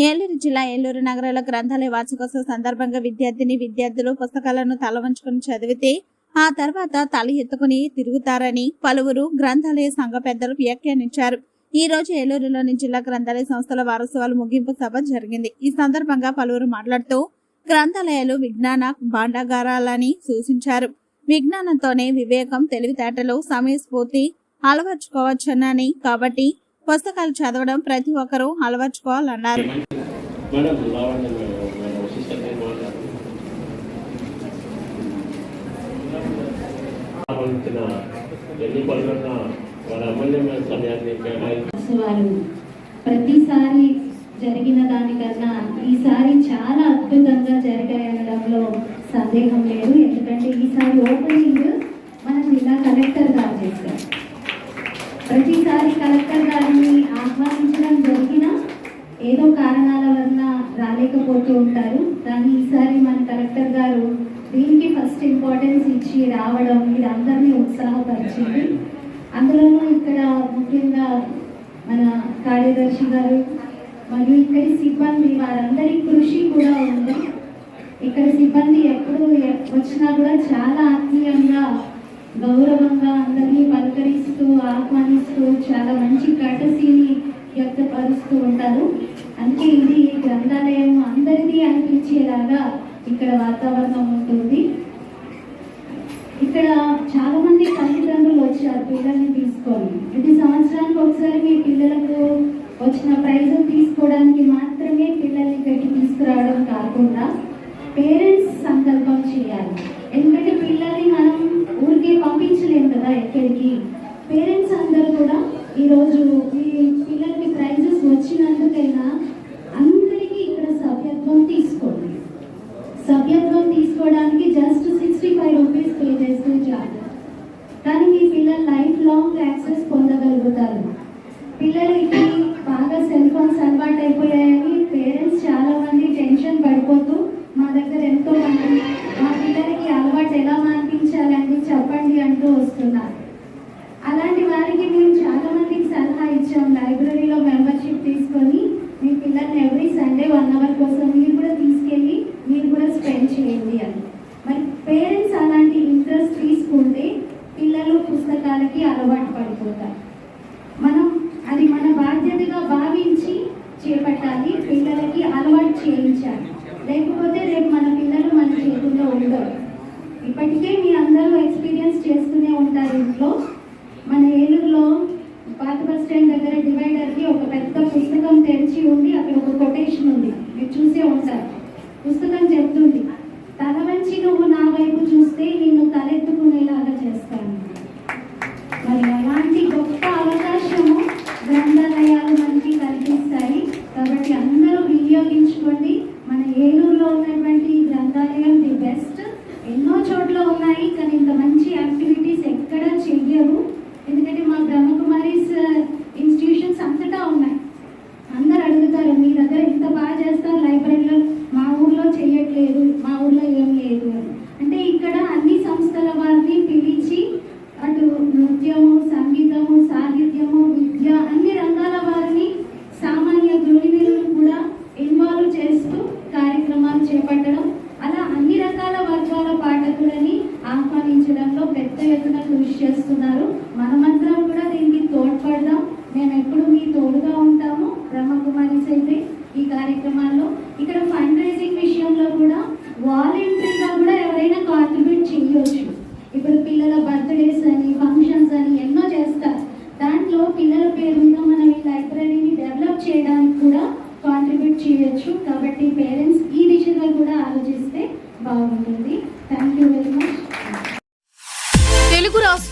ఏలూరు జిల్లా ఏలూరు నగరంలో గ్రంథాలయ వార్షికోత్సవ సందర్భంగా విద్యార్థిని విద్యార్థులు పుస్తకాలను తలవంచుకుని చదివితే ఆ తర్వాత తల ఎత్తుకుని తిరుగుతారని పలువురు గ్రంథాలయ సంఘ పెద్దలు వ్యాఖ్యానించారు. ఈ రోజు ఏలూరులోని జిల్లా గ్రంథాలయ సంస్థల వారోత్సవాలు ముగింపు సభ జరిగింది. ఈ సందర్భంగా పలువురు మాట్లాడుతూ గ్రంథాలయాలు విజ్ఞాన భాండాగారాలని సూచించారు. విజ్ఞానంతోనే వివేకం తెలివితేటలు సమయస్ఫూర్తి అలవర్చుకోవచ్చునని కాబట్టి పుస్తకాలు చదవడం ప్రతి ఒక్కరూ అలవర్చుకోవాలన్నారు. ప్రతిసారి జరిగిన దానికన్నా ఈసారి చాలా అద్భుతంగా జరిగాయనడంలో సందేహం లేదు. ఎందుకంటే ఈసారి ఓపెనింగ్ మన జిల్లా కలెక్టర్ గారు చేశారు ప్రతిసారి కలెక్టర్ గారిని ఆహ్వానించడం జరిగినా ఏదో కారణాల వలన చెప్తూ ఉంటారు. కానీ ఈసారి మన కలెక్టర్ గారు దీనికి ఫస్ట్ ఇంపార్టెన్స్ ఇచ్చి రావడం ఇది అందరినీ ఉత్సాహపరిచింది. అందులోనూ ఇక్కడ ముఖ్యంగా మన కార్యదర్శి గారు మరియు ఇక్కడి సిబ్బంది వారందరి కృషి కూడా ఉంది. ఇక్కడ సిబ్బంది ఎప్పుడు వచ్చినా కూడా చాలా ఆత్మీయంగా గౌరవంగా అందరినీ పలకరిస్తూ ఆహ్వానిస్తూ చాలా మంచి కటసీని వ్యక్తపరుస్తూ ఉంటారు. అంటే ఇది గ్రంథాలయం అందరిది అనిపించేలాగా ఇక్కడ వాతావరణం ఉంటుంది. ఇక్కడ చాలా మంది తల్లిదండ్రులు వచ్చారు పిల్లల్ని తీసుకొని. ప్రతి సంవత్సరానికి ఒకసారి మీ పిల్లలకు వచ్చిన ప్రైజ్ తీసుకోవడానికి మాత్రమే పిల్లల్ని పెట్టి తీసుకురావడం కాకుండా పేరెంట్స్ సంకల్పం చేయాలి. ఎందుకంటే పిల్లల్ని మనం ఊరికే పంపించలేము కదా ఎక్కడికి. పేరెంట్స్ అందరూ కూడా ఈరోజు ఈ పిల్లలకి ప్రైజెస్ వచ్చినందుకైనా అందరికీ ఇక్కడ సభ్యత్వం తీసుకోండి. సభ్యత్వం తీసుకోవడానికి just sixty five rupees pay చేస్తే చాలు. కానీ మీ పిల్లలు లైఫ్ లాంగ్ యాక్సెస్ పొందగలుగుతారు. పిల్లలకి బాగా సెల్ ఫోన్స్ అలవాటు అయిపోయాయని పేరెంట్స్ చాలా మంది టెన్షన్ పడిపోతూ మా దగ్గర ఎంతో మంది మా పిల్లలకి అలవాటు ఎలా మానిపించాలని చెప్పండి అంటూ వస్తున్నారు. అలాంటి వారికి మేము చాలా మందికి సలహా ఇచ్చాం. లైబ్రరీలో మెంబర్షిప్ తీసుకొని మీ పిల్లల్ని ఎవ్రీ సండే వన్ అవర్ కోసం మీరు కూడా తీసుకెళ్ళి మీరు కూడా స్పెండ్ చేయండి అని. మరి పేరెంట్స్ అలాంటి ఇంట్రెస్ట్ తీసుకుంటే పిల్లలు పుస్తకాలకి అలవాటు పడిపోతారు. మనం అది మన బాధ్యతగా భావించి చేపట్టాలి పిల్లలకి అలవాటు చేయించాలి. లేకపోతే రేపు మన పిల్లలు మన చేతుల్లో ఉండరు. ఇప్పటికే మీ అందరూ ఎక్స్పీరియన్స్ చేస్తూనే ఉంటారు ఇంట్లో. మన ఏలూరులో పాత బస్ స్టాండ్ దగ్గర డివైడర్కి ఒక పెద్ద పుస్తకం తెరిచి ఉంది. అక్కడ ఒక కొటేషన్ ఉంది. మీరు చూసే ఉంటారు. పుస్తకం చెప్తుంది తల వంచి నువ్వు నా వైపు చూస్తే నిన్ను తలెత్తుకునేలాగా చేస్తాను. మరి అలాంటి గొప్ప అవకాశము గ్రంథాలయాలు మనకి కల్పిస్తాయి. కాబట్టి అందరూ వినియోగించుకోండి. మన ఏలూరులో ఉన్నటువంటి గ్రంథాలయం ది బెస్ట్. ఎన్నో చోట్ల ఉన్నాయి కానీ ఇంత మంచి యాక్టివిటీస్ ఎక్కడా చెయ్యరు ఎందుకంటే మా బ్రహ్మకుమారీస్ ఇన్స్టిట్యూషన్స్ అంతటా ఉన్నాయి అందరు అడుగుతారు మీ దగ్గర ఇంత బాగా చేస్తారు లైబ్రరీలో మా ఊర్లో చెయ్యట్లేదు మా ఊర్లో ఏం లేదు అని అంటే ఇక్కడ అన్ని సంస్థల వారిని పిలిచి అటు నృత్యము సంగీతము సాహిత్యము విద్య అన్ని రంగాల వారిని సామాన్య గృహిణులను కూడా ఇన్వాల్వ్ చేస్తూ కార్యక్రమాలు చేపట్టడం అలా అన్ని రకాల వర్గాల పాఠకులని ఆహ్వానించడంలో పెద్ద ఎత్తున కృషి చేస్తున్నారు. మనమందరం కూడా దీనికి తోడ్పడదాం. మేము ఎప్పుడు మీ తోడుగా ఉంటాము బ్రహ్మకుమారిస్ అయితే ఈ కార్యక్రమాల్లో. ఇక్కడ ఫండ్ రైజింగ్ విషయంలో కూడా వాలంటరీగా కూడా ఎవరైనా కాంట్రిబ్యూట్ చేయొచ్చు. ఇప్పుడు పిల్లల బర్త్డేస్ అని ఫంక్షన్స్ అని ఎన్నో చేస్తారు. దాంట్లో పిల్లల పేరు మీద మనం ఈ లైబ్రరీని డెవలప్ చేయడానికి కూడా కాంట్రిబ్యూట్ చేయొచ్చు. కాబట్టి పేరెంట్స్ ఈ దిశగా కూడా ఆలోచిస్తే బాగుంటుంది. Thank you very much